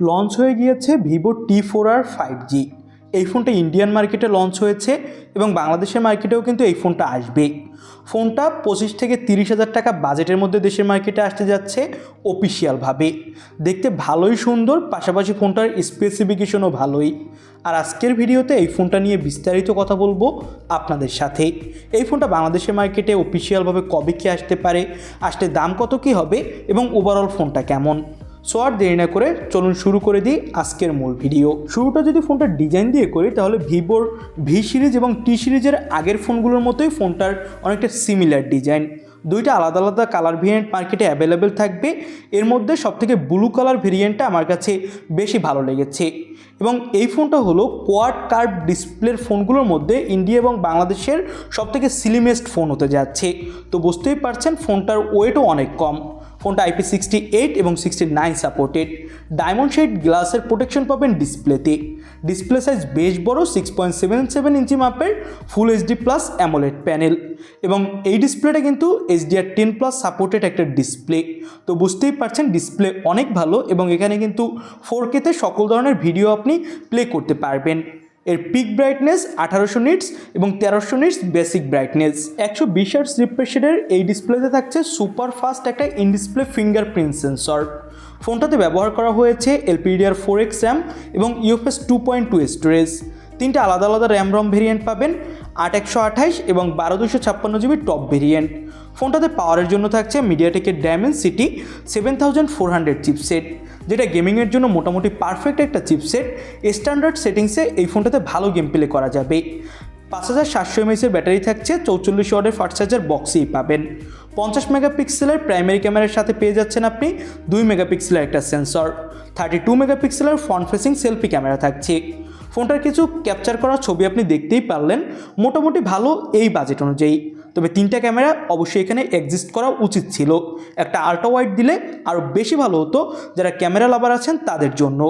Launch হয়ে গিয়েছে Vivo T four R five G. এই ফোনটা ইন্ডিয়ান মার্কেটে লঞ্চ হয়েছে এবং বাংলাদেশের মার্কেটেও কিন্তু এই ফোনটা আসবে। ফোনটা পঁচিশ থেকে তিরিশ হাজার টাকা বাজেটের মধ্যে দেশের মার্কেটে আসতে যাচ্ছে অফিসিয়ালভাবে। দেখতে ভালোই সুন্দর, পাশাপাশি ফোনটার স্পেসিফিকেশনও ভালোই। আর আজকের ভিডিওতে এই ফোনটা নিয়ে বিস্তারিত কথা বলব আপনাদের সাথে। এই ফোনটা বাংলাদেশের মার্কেটে অফিসিয়ালভাবে কবে কি আসতে পারে, আসতে দাম কত কি হবে এবং ওভারঅল ফোনটা কেমন? সো আর দেরি না করে চলুন শুরু করে দিই আজকের মূল ভিডিও শুরুটা যদি ফোনটার ডিজাইন দিয়ে করি, তাহলে ভিভোর ভি সিরিজ এবং টি সিরিজের আগের ফোনগুলোর মতোই ফোনটার অনেকটা সিমিলার ডিজাইন দুইটা আলাদা আলাদা কালার ভেরিয়েন্ট মার্কেটে অ্যাভেলেবেল থাকবে। এর মধ্যে সবথেকে ব্লু কালার ভেরিয়েন্টটা আমার কাছে বেশি ভালো লেগেছে। এবং এই ফোনটা হলো কোয়াড কার্ভ ডিসপ্লের ফোনগুলোর মধ্যে ইন্ডিয়া এবং বাংলাদেশের সবথেকে সিলিমেস্ট ফোন হতে যাচ্ছে। তো বুঝতেই পারছেন, ফোনটার ওয়েটও অনেক কম। ফোনটা আইপি সিক্সটি এইট এবং sixty nine supported diamond shield গ্লাসের প্রোটেকশন পাবেন ডিসপ্লেতে ডিসপ্লে সাইজ বেশ বড় six point seven seven inch মাপের full HD plus AMOLED panel এবং এই ডিসপ্লেটা কিন্তু এইচডিআর টেন প্লাস সাপোর্টেড একটা ডিসপ্লে তো বুঝতেই পারছেন ডিসপ্লে অনেক ভালো এবং এখানে কিন্তু ফোর কেতে সকল ধরনের ভিডিও আপনি প্লে করতে পারবেন। এর পিক ব্রাইটনেস আঠারোশো নিটস এবং তেরোশো নিটস বেসিক ব্রাইটনেস একশো বিশ আর্টস রিফ্রেশের এই ডিসপ্লেতে থাকছে সুপার ফাস্ট একটা ইন ডিসপ্লে ফিঙ্গারপ্রিন্ট সেন্সর ফোনটাতে ব্যবহার করা হয়েছে এলপিডিআর ফোর এক্স র্যাম এবং UFS two point two storage তিনটা আলাদা আলাদা র্যাম রম ভেরিয়েন্ট পাবেন, আট একশো আঠাইশ এবং বারো দুশো ছাপ্পান্ন জিবি টপ ভেরিয়েন্ট ফোনটাতে পাওয়ারের জন্য থাকছে মিডিয়াটেকের dimensity seven thousand four hundred chipset যেটা গেমিংয়ের জন্য মোটামুটি পারফেক্ট একটা চিপসেট স্ট্যান্ডার্ড সেটিংসে এই ফোনটাতে ভালো গেম প্লে করা যাবে। পাঁচ হাজার সাতশো এমএসের ব্যাটারি থাকছে, চৌচল্লিশ ওয়ার্ডের ফাস্ট চার্জার বক্সেই পাবেন। পঞ্চাশ মেগাপিক্সেলের প্রাইমারি ক্যামেরার সাথে পেয়ে যাচ্ছেন আপনি দুই মেগাপিক্সেলের একটা সেন্সর থার্টি টু মেগাপিক্সেলের ফ্রন্ট ফেসিং সেলফি ক্যামেরা থাকছে। ফোনটার কিছু ক্যাপচার করা ছবি আপনি দেখতেই পারলেন। মোটামুটি ভালো এই বাজেট অনুযায়ী। তবে তিনটা ক্যামেরা অবশ্যই এখানে এক্সিস্ট করা উচিত ছিল। একটা আল্ট্রা ওয়াইড দিলে আরও বেশি ভালো হতো যারা ক্যামেরা লাভার আছেন তাদের জন্য।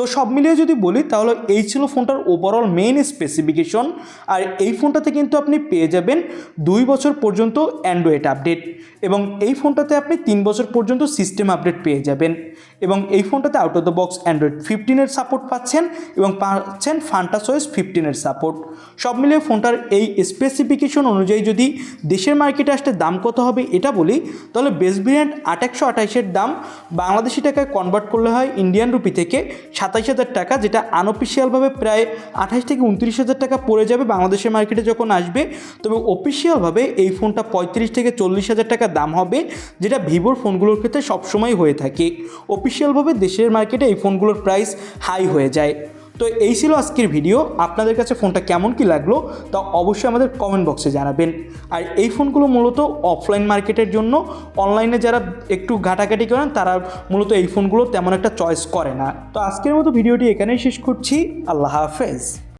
তো সব মিলিয়ে যদি বলি, তাহলে এই ছিল ফোনটার ওভারঅল মেইন স্পেসিফিকেশন আর এই ফোনটাতে কিন্তু আপনি পেয়ে যাবেন দুই বছর পর্যন্ত অ্যান্ড্রয়েড আপডেট এবং এই ফোনটাতে আপনি তিন বছর পর্যন্ত সিস্টেম আপডেট পেয়ে যাবেন এবং এই ফোনটাতে out of the box Android ফিফটিনের support পাচ্ছেন এবং পাচ্ছেন ফান্টা ফান্টাসোয়েস ফিফটিনের সাপোর্ট সব মিলিয়ে ফোনটার এই স্পেসিফিকেশন অনুযায়ী যদি দেশের মার্কেটে আসতে দাম কত হবে এটা বলি, তাহলে বেস ভেরিয়েন্ট আট একশো আঠাইশের দাম বাংলাদেশি টাকায় কনভার্ট করলে হয় ইন্ডিয়ান রুপি থেকে সাতাইশ হাজার টাকা, যেটা আনঅফিসিয়ালভাবে প্রায় আঠাশ থেকে উনত্রিশ হাজার টাকা পড়ে যাবে বাংলাদেশের মার্কেটে যখন আসবে। তবে অফিসিয়ালভাবে এই ফোনটা পঁয়ত্রিশ থেকে চল্লিশ হাজার টাকা দাম হবে, যেটা ভিভোর ফোনগুলোর ক্ষেত্রে সবসময় হয়ে থাকে। অফিসিয়ালভাবে দেশের মার্কেটে এই ফোনগুলোর প্রাইস হাই হয়ে যায়। তো এই ছিল আজকের ভিডিও। আপনাদের কাছে ফোনটা কেমন কি লাগল তা অবশ্যই আমাদের কমেন্ট বক্সে জানাবেন। আর এই ফোনগুলো মূলত অফলাইন মার্কেটের জন্য। অনলাইনে যারা একটু ঘাটাঘাটি করেন, তারা মূলত এই ফোনগুলো তেমন একটা চয়েস করে না। তো আজকের মতো ভিডিওটি এখানেই শেষ করছি। আল্লাহ হাফেজ।